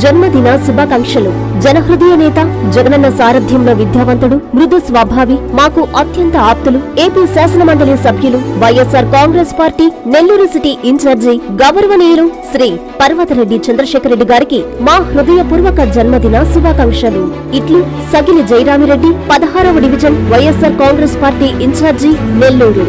జన్మదిన శుభాకాంక్షలు. జనహృదయ నేత జగనన్న సారథ్యంలో విద్యావంతుడు మృదు స్వభావి మాకు అత్యంత ఆప్తులు ఏపీ శాసన మండలి సభ్యులు YSR Congress party Nellore city in charge గౌరవనీయులు శ్రీ పర్వతరెడ్డి చంద్రశేఖర్ రెడ్డి గారికి మా హృదయపూర్వక జన్మదిన శుభాకాంక్షలు. ఇట్లు సగిలి జయరామిరెడ్డి పదహారవ division YSR Congress party in charge Nellore.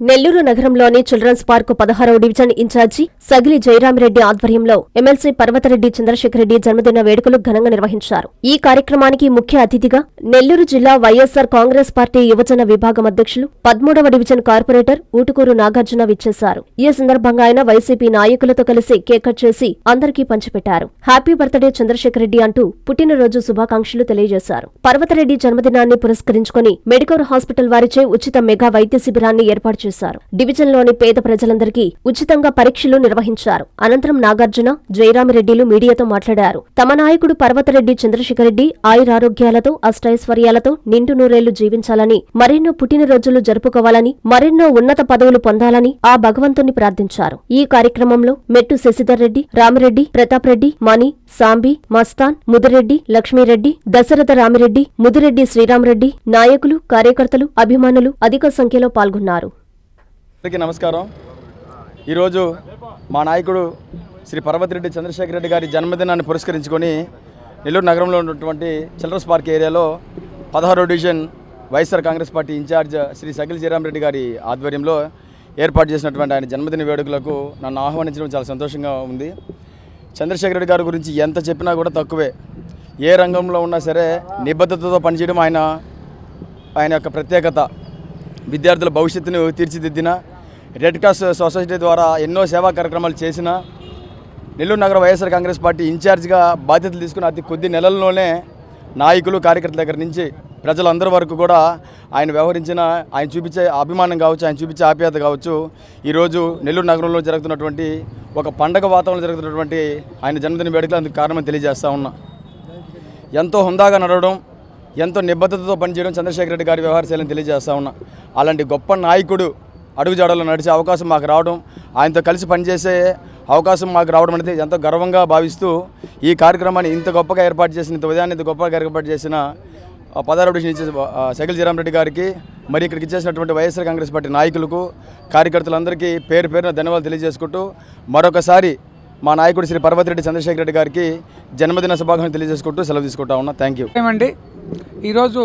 Nellore నగరంలోని చిల్డ్రన్స్ పార్కు పదహారవ division in charge Sagili Jayaramireddy ఆధ్వర్యంలో ఎమ్మెల్సీ పర్వతరెడ్డి చంద్రశేఖరరెడ్డి జన్మదిన వేడుకలు ఘనంగా నిర్వహించారు. ఈ కార్యక్రమానికి ముఖ్య అతిథిగా నెల్లూరు జిల్లా వైఎస్సార్ కాంగ్రెస్ పార్టీ యువజన విభాగం అధ్యక్షులు పదమూడవ డివిజన్ కార్పొరేటర్ ఊటుకూరు నాగార్జున విచ్చేశారు. ఈ సందర్భంగా ఆయన వైసీపీ నాయకులతో కలిసి కేక్ కట్ చేసి అందరికీ పంచిపెట్టారు. హ్యాపీ బర్త్డే చంద్రశేఖరరెడ్డి అంటూ పుట్టినరోజు శుభాకాంక్షలు తెలియజేశారు. పర్వతరెడ్డి జన్మదినాన్ని పురస్కరించుకుని మెడికల్ హాస్పిటల్ వారిచే ఉచిత మెగా వైద్య శిబిరాన్ని ఏర్పాటు చేశారు. డివిజన్లోని పేద ప్రజలందరికీ ఉచితంగా పరీక్షలు నిర్వహించారు. అనంతరం నాగార్జున జయరామిరెడ్డిలు మీడియాతో మాట్లాడారు. తమ నాయకుడు పర్వతరెడ్డి చంద్రశేఖర రెడ్డి ఆయురారోగ్యాలతో అష్టైశ్వర్యాలతో నిండు నూరేళ్ళు జీవించాలని మరెన్నో పుట్టినరోజులు జరుపుకోవాలని మరెన్నో ఉన్నత పదవులు పొందాలని ఆ భగవంతుని ప్రార్థించారు. ఈ కార్యక్రమంలో మెట్టు శశిధర్ రెడ్డి రామిరెడ్డి ప్రతాప్ రెడ్డి మణి సాంబి మస్తాన్ ముదిరెడ్డి లక్ష్మీరెడ్డి దశరథ రామిరెడ్డి ముదిరెడ్డి శ్రీరామరెడ్డి నాయకులు కార్యకర్తలు అభిమానులు అధిక సంఖ్యలో పాల్గొన్నారు. నమస్కారం. ఈరోజు మా నాయకుడు శ్రీ పర్వతిరెడ్డి చంద్రశేఖర్ రెడ్డి గారి జన్మదినాన్ని పురస్కరించుకొని నెల్లూరు నగరంలో ఉన్నటువంటి చిల్డ్రన్స్ పార్క్ ఏరియాలో పదహారో division YSR Congress party in charge Shri Sagil Jayaramareddy గారి ఆధ్వర్యంలో ఏర్పాటు చేసినటువంటి ఆయన జన్మదిన వేడుకలకు నన్ను ఆహ్వానించడం చాలా సంతోషంగా ఉంది. చంద్రశేఖర్ రెడ్డి గారి గురించి ఎంత చెప్పినా కూడా తక్కువే. ఏ రంగంలో ఉన్నా సరే నిబద్ధతతో పనిచేయడం ఆయన ఆయన యొక్క ప్రత్యేకత. విద్యార్థుల భవిష్యత్తును తీర్చిదిద్దిన రెడ్ క్రాస్ సొసైటీ ద్వారా ఎన్నో సేవా కార్యక్రమాలు చేసిన నెల్లూరు నగర వైఎస్ఆర్ కాంగ్రెస్ పార్టీ ఇన్ఛార్జ్గా బాధ్యతలు తీసుకున్న అతి కొద్ది నెలల్లోనే నాయకులు కార్యకర్తల దగ్గర నుంచి ప్రజలందరి వరకు కూడా ఆయన వ్యవహరించిన ఆయన చూపించే అభిమానం కావచ్చు ఆయన చూపించే ఆప్యాయత కావచ్చు ఈరోజు నెల్లూరు నగరంలో జరుగుతున్నటువంటి ఒక పండగ వాతావరణం జరుగుతున్నటువంటి ఆయన జన్మదిన వేడుకలు అందుకు కారణం తెలియజేస్తా ఉన్నా. ఎంతో హుందాగా నడవడం ఎంతో నిబద్ధతతో పనిచేయడం చంద్రశేఖర రెడ్డి గారి వ్యవహార శైలిని తెలియజేస్తా ఉన్నా. అలాంటి గొప్ప నాయకుడు అడుగుజాడలో నడిచే అవకాశం మాకు రావడం ఆయనతో కలిసి పనిచేసే అవకాశం మాకు రావడం అనేది ఎంతో గర్వంగా భావిస్తూ ఈ కార్యక్రమాన్ని ఇంత గొప్పగా ఏర్పాటు చేసిన ఇంత ఉదయాన్ని ఇంత గొప్పగా ఏర్పాటు చేసిన పదారెడ్డి ఇచ్చే సైకిల్ జీరామరెడ్డి గారికి మరి ఇక్కడికి ఇచ్చేసినటువంటి వైఎస్ఆర్ కాంగ్రెస్ పార్టీ నాయకులకు కార్యకర్తలందరికీ పేరు పేరున ధన్యవాదాలు తెలియజేసుకుంటూ మరొకసారి మా నాయకుడు శ్రీ పర్వతిరెడ్డి చంద్రశేఖర రెడ్డి గారికి జన్మదిన శుభాకాంక్షలు తెలియజేసుకుంటూ సెలవు తీసుకుంటా ఉన్నా. థ్యాంక్ యూ ఏమండి? ఈరోజు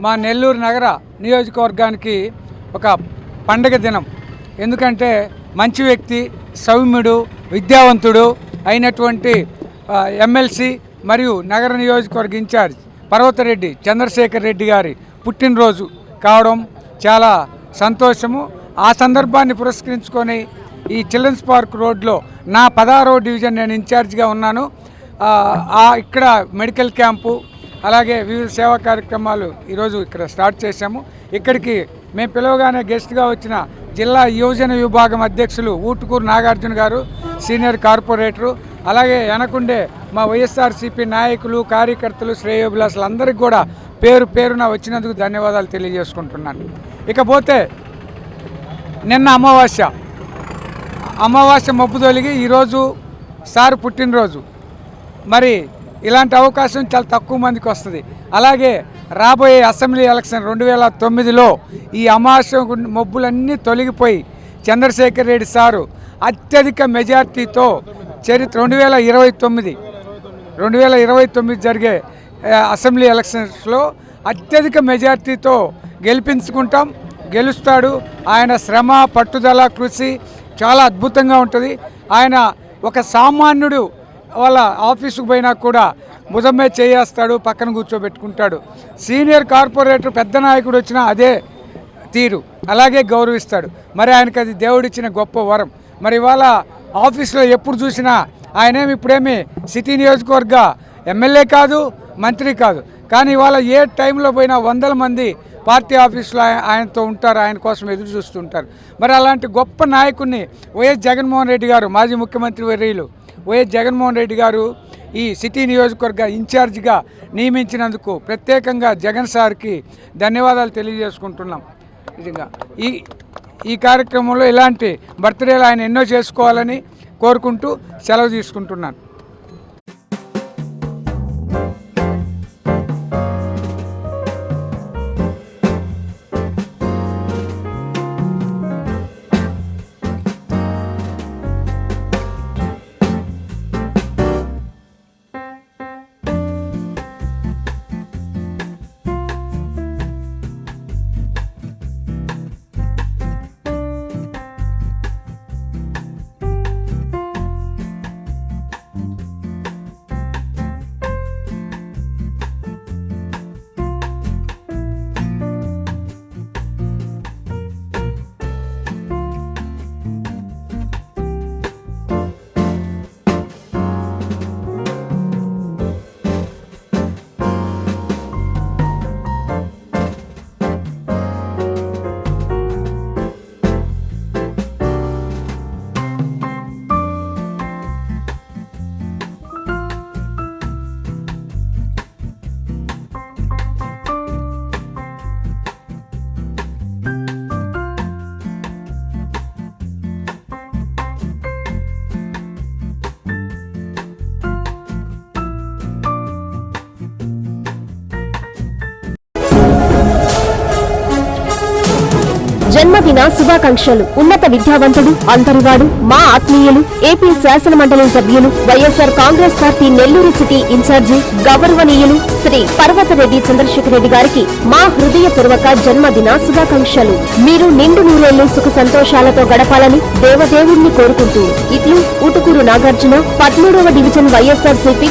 మా నెల్లూరు నగర నియోజకవర్గానికి ఒక పండగ దినం. ఎందుకంటే మంచి వ్యక్తి సౌమ్యుడు విద్యావంతుడు అయినటువంటి ఎమ్మెల్సీ మరియు నగర నియోజకవర్గ ఇన్ఛార్జ్ పర్వతరెడ్డి చంద్రశేఖర్ రెడ్డి గారి పుట్టినరోజు కావడం చాలా సంతోషము. ఆ సందర్భాన్ని పురస్కరించుకొని ఈ చిల్డ్రన్స్ పార్క్ రోడ్లో నా పదహారో డివిజన్ నేను ఇన్ఛార్జ్గా ఉన్నాను. ఇక్కడ మెడికల్ క్యాంపు అలాగే వివిధ సేవా కార్యక్రమాలు ఈరోజు ఇక్కడ స్టార్ట్ చేశాము. ఇక్కడికి మేము పిలవగానే గెస్ట్గా వచ్చిన జిల్లా యువజన విభాగం అధ్యక్షులు ఊటుకూరు నాగార్జున గారు సీనియర్ కార్పొరేటరు అలాగే వెనకుండే మా వైఎస్ఆర్సీపీ నాయకులు కార్యకర్తలు శ్రేయోభిలాసులు అందరికీ కూడా పేరు పేరున వచ్చినందుకు ధన్యవాదాలు తెలియజేసుకుంటున్నాను. ఇకపోతే నిన్న అమావాస్య. అమావాస్య మబ్బు తొలిగి ఈరోజు సార్ పుట్టినరోజు. మరి ఇలాంటి అవకాశం చాలా తక్కువ మందికి వస్తుంది. అలాగే రాబోయే అసెంబ్లీ ఎలక్షన్ రెండు వేల తొమ్మిదిలో ఈ అమావాస్య మబ్బులన్నీ తొలగిపోయి చంద్రశేఖర్ రెడ్డి సారు అత్యధిక మెజార్టీతో చరిత్ర రెండు వేల ఇరవై తొమ్మిది రెండు వేల ఇరవై తొమ్మిది జరిగే అసెంబ్లీ ఎలక్షన్స్లో అత్యధిక మెజార్టీతో గెలిపించుకుంటాం గెలుస్తాడు. ఆయన శ్రమ పట్టుదల కృషి చాలా అద్భుతంగా ఉంటుంది. ఆయన ఒక సామాన్యుడు వాళ్ళ ఆఫీసుకు పోయినా కూడా భుజమే చేయేస్తాడు పక్కన కూర్చోబెట్టుకుంటాడు. సీనియర్ కార్పొరేటర్ పెద్ద నాయకుడు వచ్చినా అదే తీరు అలాగే గౌరవిస్తాడు. మరి ఆయనకి అది దేవుడిచ్చిన గొప్ప వరం. మరి ఇవాళ ఆఫీస్లో ఎప్పుడు చూసినా ఆయనేమి ఇప్పుడేమి సిటీ నియోజకవర్గ ఎమ్మెల్యే కాదు మంత్రి కాదు. కానీ ఇవాళ ఏ టైంలో పోయినా వందల మంది పార్టీ ఆఫీసులో ఆయనతో ఉంటారు ఆయన కోసం ఎదురు చూస్తుంటారు మరి అలాంటి గొప్ప నాయకుడిని వైఎస్ జగన్మోహన్ రెడ్డి గారు మాజీ ముఖ్యమంత్రి వర్యులు వైఎస్ జగన్మోహన్ రెడ్డి గారు ఈ సిటీ నియోజకవర్గ ఇన్ఛార్జిగా నియమించినందుకు ప్రత్యేకంగా జగన్ సార్కి ధన్యవాదాలు తెలియజేసుకుంటున్నాం. నిజంగా ఈ ఈ కార్యక్రమంలో ఇలాంటి బర్త్డేలు ఆయన ఎన్నో చేసుకోవాలని కోరుకుంటూ సెలవు తీసుకుంటున్నాను. జన్మదిన శుభాకాంక్షలు. ఉన్నత విద్యావంతుడు అంతరివాడు మా ఆత్మీయులు ఏపీ శాసన మండలి సభ్యులు YSR Congress party Nellore city in charge గౌరవనీయులు శ్రీ పర్వతరెడ్డి చంద్రశేఖర్ రెడ్డి గారికి మా హృదయపూర్వక జన్మదిన శుభాకాంక్షలు. మీరు నిండు నూరేళ్ళు సుఖ సంతోషాలతో గడపాలని దేవదేవుణ్ణి కోరుకుంటూ ఇట్లు Utukuru Nagarjuna పద్మూడవ division YSR CP